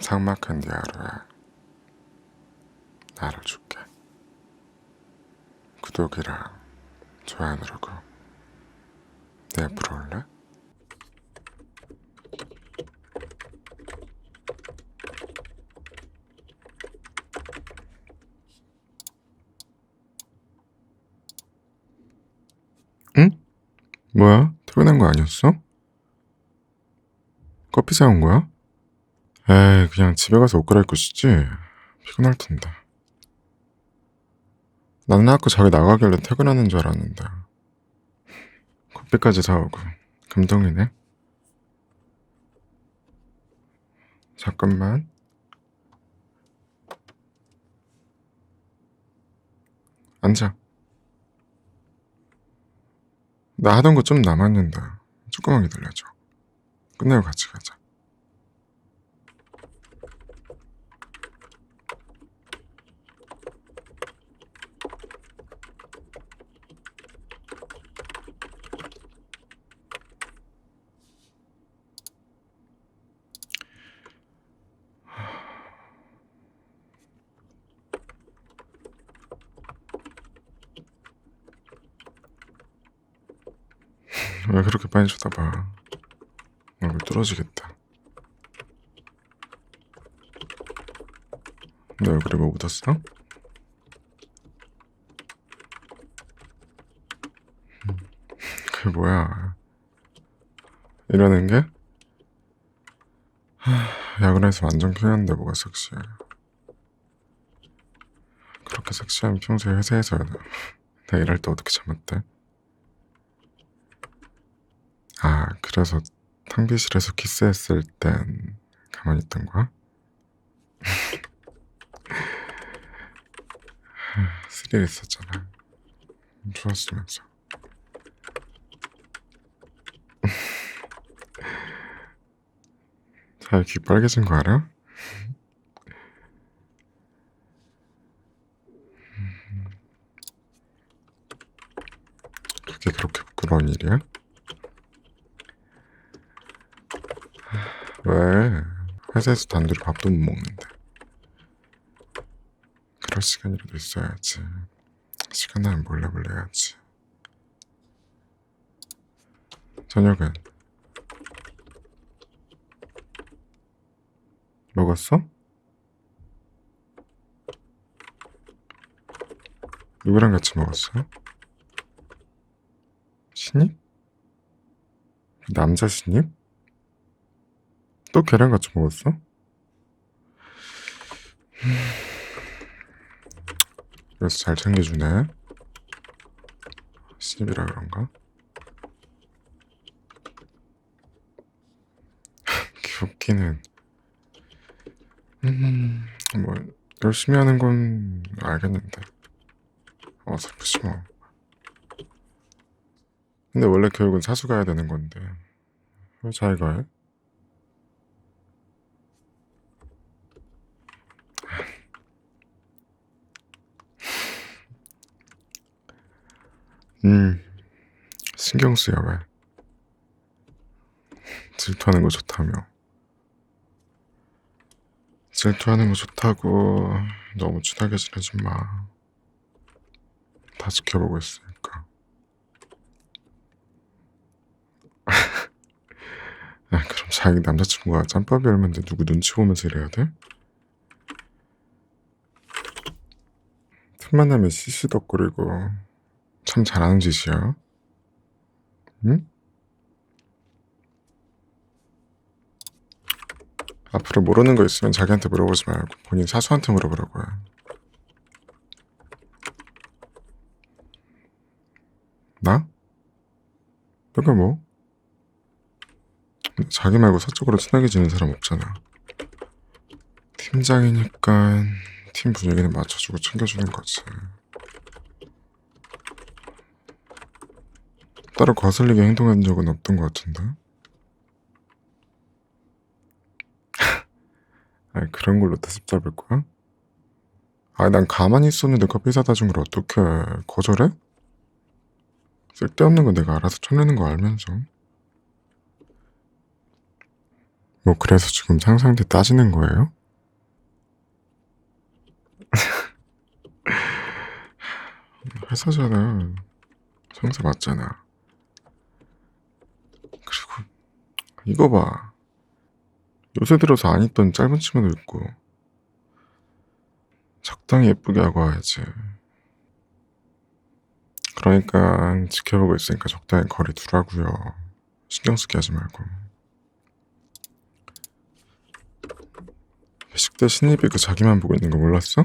삭막한 네 하루에 나를 줄게. 구독이랑 좋아요 누르고 내 옆으로 올래? 응? 뭐야? 퇴근한 거 아니었어? 커피 사온 거야? 에이, 그냥 집에 가서 옷 갈아입고 싶지? 피곤할 텐데. 나는 아까 자기 나가길래 퇴근하는 줄 알았는데. 커피까지 사오고. 감동이네. 잠깐만. 앉아. 나 하던 거 좀 남았는데. 조금만 기다려줘. 끝내고 같이 가자. 왜 그렇게 빨리 쳐다봐? 얼굴 뚫어지겠다. 내 얼굴에 뭐 묻었어? 음, 그게 뭐야? 이러는 게? 하, 야근해서 완전 피했는데 뭐가 섹시해? 그렇게 섹시하면 평소에 회사에서 나 일할 때 어떻게 참았대? 아, 그래서 탕비실에서 키스했을 땐 가만히 있던 거야? 스릴 있었잖아. 좋았으면서. 잘 귀 빨개진 거 알아? 그게 그렇게 부끄러운 일이야? 왜? 회사에서 단둘이 밥도 못 먹는데. 그럴 시간이라도 있어야지. 시간 나면 몰래 몰래 해야지. 저녁은? 먹었어? 누구랑 같이 먹었어? 신입? 남자 신입? 또 걔랑 같이 먹었어? 그래서 잘 챙겨주네. 신입이라 그런가? 귀엽기는. 음, 뭐, 열심히 하는 건 알겠는데. 어설프지 뭐. 근데 원래 교육은 사수 가야 되는 건데. 왜 자기가 해? 음, 신경 쓰여 왜? 질투하는 거 좋다며. 질투하는 거 좋다고 너무 친하게 지내지 마. 다 지켜보고 있으니까. 아, 그럼 자기 남자친구가 짬밥이 얼만데 누구 눈치 보면서 이래야 돼? 틈만 나면 시시덕거리고 참 잘하는 짓이야. 응? 앞으로 모르는 거 있으면 자기한테 물어보지 말고 본인 사수한테 물어보라고 해. 나? 내가 뭐? 자기 말고 사적으로 친하게 지낸 사람 없잖아. 팀장이니까 팀 분위기는 맞춰주고 챙겨주는 거지. 따로 거슬리게 행동한 적은 없던 것 같은데? 아니, 그런 걸로 대습 잡을 거야? 아니, 난 가만히 있었는데 커피 사다 준 걸 어떻게 거절해? 쓸데없는 거 내가 알아서 쳐내는 거 알면서. 뭐 그래서 지금 상상대 따지는 거예요? 회사잖아. 상사 맞잖아. 그리고 이거 봐. 요새 들어서 안 입던 짧은 치마도 입고 적당히 예쁘게 하고 와야지. 그러니까 지켜보고 있으니까 적당히 거리 두라고요. 신경 쓰게 하지 말고. 회식 때 신입이 그 자기만 보고 있는 거 몰랐어?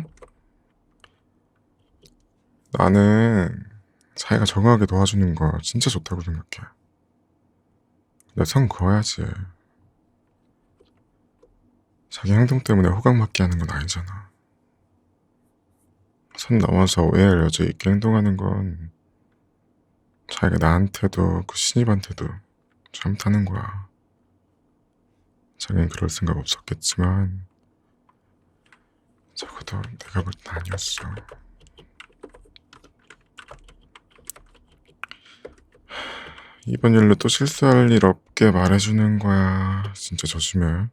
나는 자기가 적응하게 도와주는 거 진짜 좋다고 생각해. 내선 그어야지. 자기 행동 때문에 호강받게 하는 건 아니잖아. 선 넘어서 오해할 여지 있게 행동하는 건 자기가 나한테도 그 신입한테도 잘못하는 거야. 자기는 그럴 생각 없었겠지만 적어도 내가 볼 땐 아니었어. 이번 일로 또 실수할 일 없게 말해주는 거야. 진짜 조심해.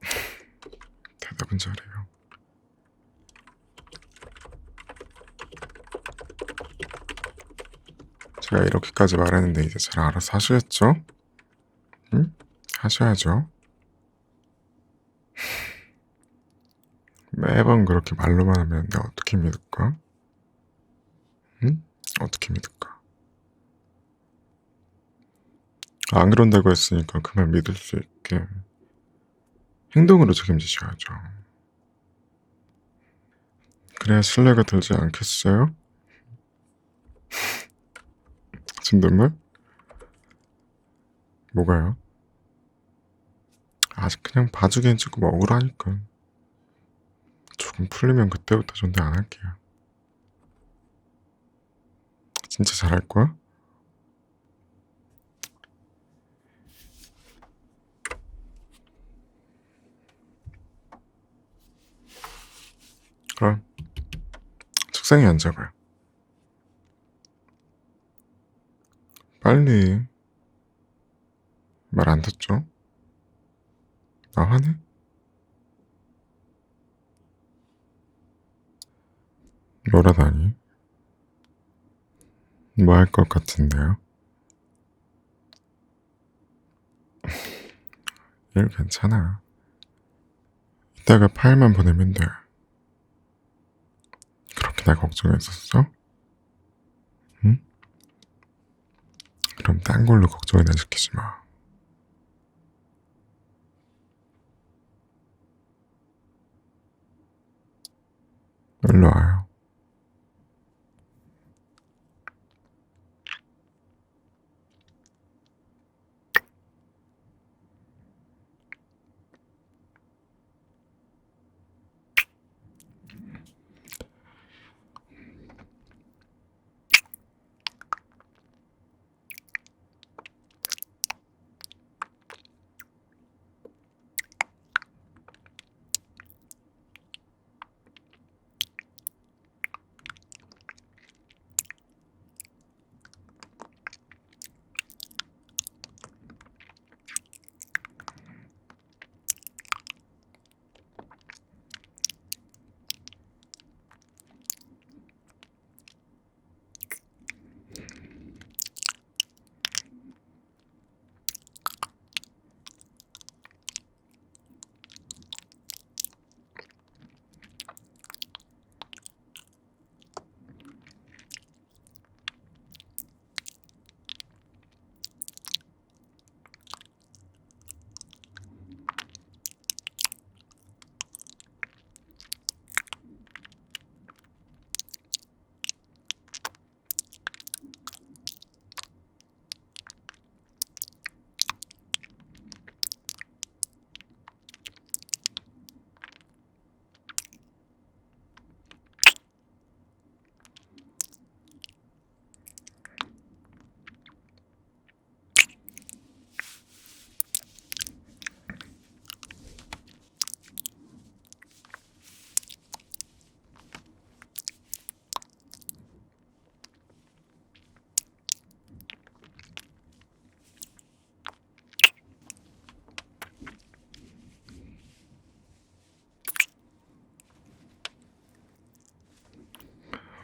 대답은 잘해요. 제가 이렇게까지 말했는데 이제 잘 알아서 하시겠죠? 응? 하셔야죠. 매번 그렇게 말로만 하면 내가 어떻게 믿을까? 응? 어떻게 믿을까? 안 그런다고 했으니까 그말 믿을 수 있게 행동으로 책임지셔야죠. 그래야 신뢰가 들지 않겠어요? 진댓말? 뭐가요? 아직 그냥 봐주기엔 조금 억울하니까 조금 풀리면 그때부터 전대 안 할게요. 진짜 잘할 거야? 그럼 책상에 앉아봐요. 빨리 말 안 듣죠? 나 화내? 뭐라다니? 뭐 할 것 같은데요? 일 괜찮아. 이따가 파일만 보내면 돼. 나 걱정했었어? 응? 그럼 딴 걸로 걱정이나 시키지 마. 일로 와요.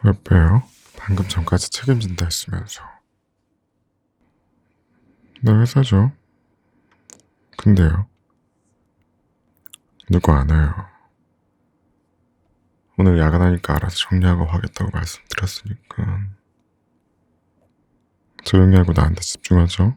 왜 빼요? 방금 전까지 책임진다 했으면서. 내 회사죠. 근데요. 누구 안 와요. 오늘 야간하니까 알아서 정리하고 하겠다고 말씀드렸으니까. 조용히 하고 나한테 집중하죠.